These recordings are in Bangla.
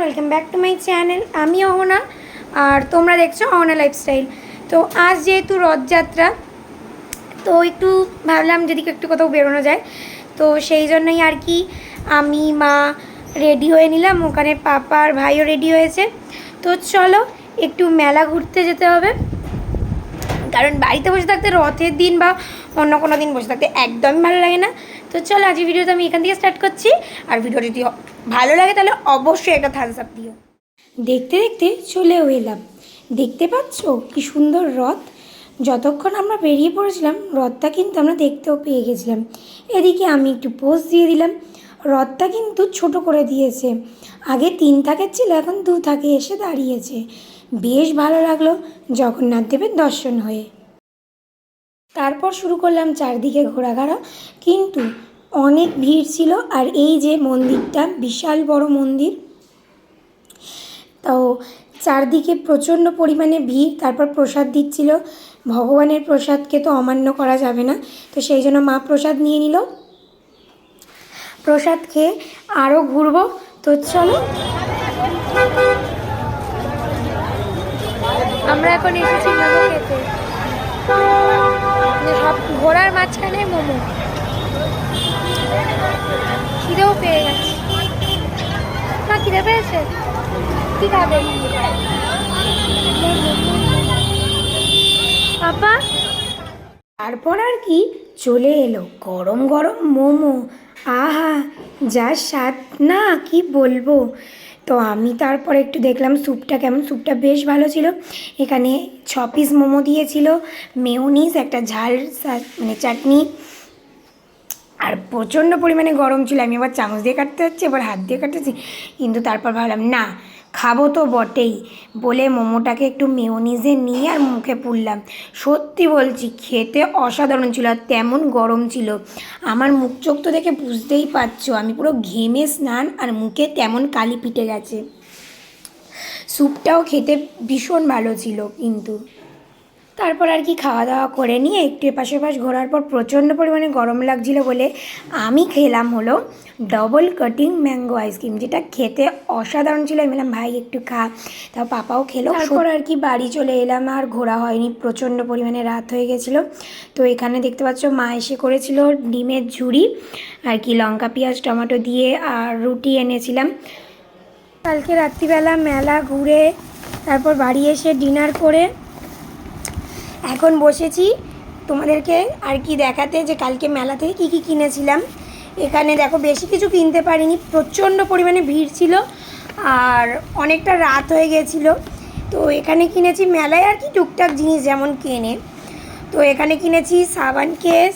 Welcome back to my channel আমি অহনা, আর তোমরা দেখছ অহনা লাইফস্টাইল তো আজ যেহেতু রথযাত্রা, তো একটু ভাবলাম যদি একটু কোথাও বেরোনো যায়, তো সেই জন্যই আর কি আমি, মা রেডি হয়ে নিলাম। ওখানে পাপা আর ভাইও রেডি হয়েছে। তো চলো, একটু মেলা ঘুরতে যেতে হবে। কারণ বাড়িতে বসে থাকতে রথের দিন বা অন্য কোনো দিন বসে থাকতে একদমই ভালো লাগে না। তো চলো আজকে ভিডিওটা আমি এখান থেকে স্টার্ট করছি। আর ভিডিও যদি ভালো লাগে, তাহলে অবশ্যই একটা থামস আপ দিও। দেখতে দেখতে চলেও এলাম। দেখতে পাচ্ছ কি সুন্দর রথ? যতক্ষণ আমরা বেরিয়ে পড়েছিলাম, রথটা কিন্তু আমরা দেখতেও পেয়ে গেছিলাম। এদিকে আমি একটু পোজ দিয়ে দিলাম। রথটা কিন্তু ছোট করে দিয়েছে। আগে তিন থাকের ছিল, এখন দু থাকে এসে দাঁড়িয়েছে। বেশ ভালো লাগল জগন্নাথ দেবের দর্শন হয়ে। তারপর শুরু করলাম চারদিকে ঘোরাঘাড়া কিন্তু অনেক ভিড় ছিল আর এই যে মন্দিরটা, বিশাল বড় মন্দির, তো চারদিকে প্রচণ্ড পরিমাণে ভিড়, তারপর প্রসাদ দিচ্ছিল। ভগবানের প্রসাদকে তো অমান্য করা যাবে না, তো সেই জন্য মা প্রসাদ নিয়ে নিল। প্রসাদ খেয়ে আরও ঘুরবো, তো চলো। আমরা এখন এসেছি খেতে সব ঘোড়ার মাঝখানে মোমো। খিদেও পেয়ে গেছে। মা, খিদে পেয়েছে? কি খাবে? পাপা তারপর আর কি, চলে এলো গরম গরম মোমো। আহা যা স্বাদ না, কি বলব? তো আমি তারপর একটু দেখলাম স্যুপটা কেমন। স্যুপটা বেশ ভালো ছিল। এখানে ছ পিস মোমো দিয়েছিল মেয়নিস একটা ঝাল মানে চাটনি। আর প্রচণ্ড পরিমাণে গরম ছিল। আমি আবার চামচ দিয়ে কাটতে হচ্ছে আবার হাত দিয়ে কাটতেছি। কিন্তু তারপর ভাবলাম, না খাব তো বটেই। বলে মোমোটাকে একটু মেয়োনিজে নিয়ে আর মুখে পুরলাম সত্যি বলছি, খেতে অসাধারণ ছিল আর তেমন গরম ছিল। আমার মুখ চোখ তো দেখে বুঝতেই পারছ, আমি পুরো ঘেমে স্নান আর মুখে তেমন কালি পিটে গেছে। স্যুপটাও খেতে ভীষণ ভালো ছিল কিন্তু। তারপর আর কি খাওয়া দাওয়া করে নিয়ে একটু এপাশে পাশ ঘোরার পর প্রচণ্ড পরিমাণে গরম লাগছিল বলে আমি খেলাম হলো ডবল কাটিং ম্যাঙ্গো আইসক্রিম যেটা খেতে অসাধারণ ছিল। আমি বললাম ভাই একটু খা। তাও পাপাও খেলো। তারপর আর কি বাড়ি চলে এলাম আর ঘোরা হয়নি। প্রচণ্ড পরিমাণে রাত হয়ে গেছিল। তো এখানে দেখতে পাচ্ছ মা এসে করেছিল ডিমের ঝুড়ি আর কি লঙ্কা পেঁয়াজ টমেটো দিয়ে আর রুটি এনেছিলাম। কালকে রাত্রিবেলা মেলা ঘুরে তারপর বাড়ি এসে ডিনার করে এখন বসেছি। তোমাদেরকে আর কি দেখাতে যে কালকে মেলা থেকে কী কী কিনেছিলাম। এখানে দেখো বেশি কিছু কিনতে পারিনি, প্রচণ্ড পরিমাণে ভিড় ছিল আর অনেকটা রাত হয়ে গেছিল। তো এখানে কিনেছি মেলায় আর কি টুকটাক জিনিস যেমন কেনে। তো এখানে কিনেছি সাবান কেস,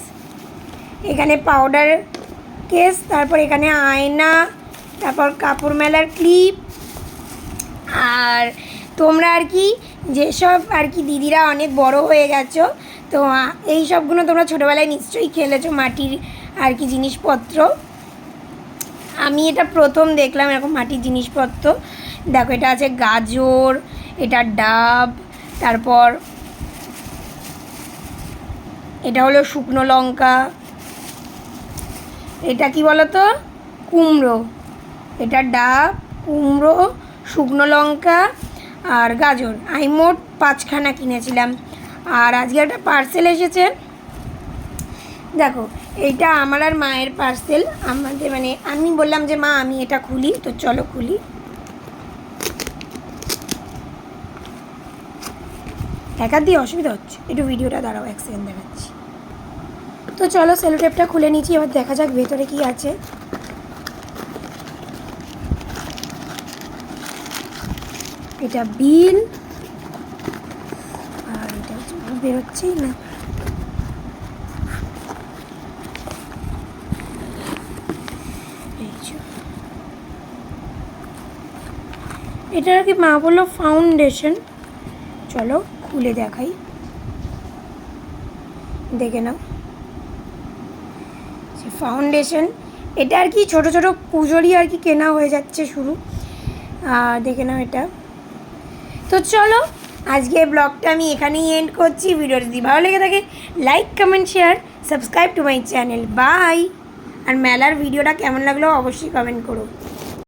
এখানে পাউডার কেস, তারপর এখানে আয়না, তারপর কাপড় মেলার ক্লিপ। আর তোমরা আর কি যেসব আর কি দিদিরা অনেক বড় হয়ে গেছো, তো এই সবগুলো তোমরা ছোটোবেলায় নিশ্চয়ই খেলেছো, মাটির আর কি জিনিসপত্র। আমি এটা প্রথম দেখলাম এরকম মাটির জিনিসপত্র। দেখো, এটা আছে গাজর, এটা ডাব, তারপর এটা হলো শুকনো লঙ্কা, এটা কি বলো তো কুমড়ো। এটা ডাব, কুমড়ো, শুকনো লঙ্কা আর গাজর। আমি মোট পাঁচখানা কিনেছিলাম। আর আজকে একটা পার্সেল এসেছে। দেখো, এইটা আমার আর মায়ের পার্সেল আমাদের মানে আমি বললাম যে, মা, আমি এটা খুলি। তো চলো খুলি। একার দিয়ে অসুবিধা হচ্ছে। একটু ভিডিওটা দাঁড়াও, এক সেকেন্ড দেখাচ্ছি। তো চলো সেলো টেপটা খুলে নিচ্ছি। এবার দেখা যাক ভেতরে কি আছে। এটা বিল আর এটা বেরোচ্ছেই না? এটা আর কি মা বলল ফাউন্ডেশন। চলো খুলে দেখাই। দেখে নাও। ফাউন্ডেশন, এটা আর কি ছোট ছোট পুজোরই আর কি কেনা হয়ে যাচ্ছে শুরু। আর দেখে নাও এটা। তো চলো, আজকে ব্লগটা আমি এখানেই এন্ড করছি। ভিডিও যদি ভালো লেগে থাকে like comment share subscribe to my channel bye আর মেলার ভিডিওটা কেমন লাগল অবশ্যই কমেন্ট করো।